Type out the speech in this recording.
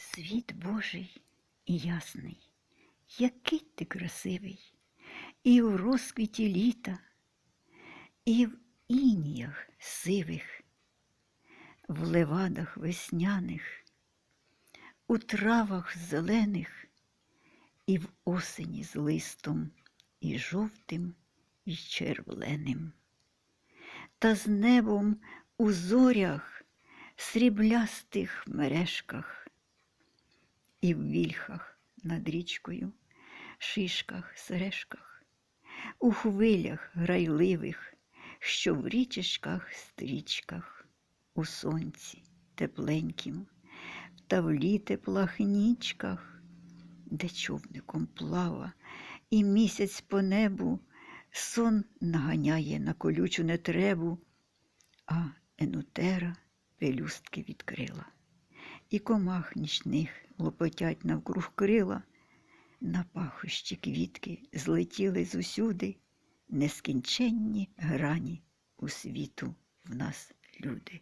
Світ Божий і ясний, який ти красивий, і в розквіті літа, і в ініях сивих, в левадах весняних, у травах зелених, і в осені з листом, і жовтим, і червленим, та з небом у зорях, сріблястих мережках, і в вільхах над річкою, шишках, сережках, у хвилях грайливих, що в річечках, стрічках, у сонці тепленькім, в тавлі теплах нічках, де човником плава, і місяць по небу. Сон наганяє на колючу нетребу, а енутера пелюстки відкрила, і комах нічних лопотять навкруг крила, на пахощі квітки злетіли зусюди нескінченні грані у світу в нас люди.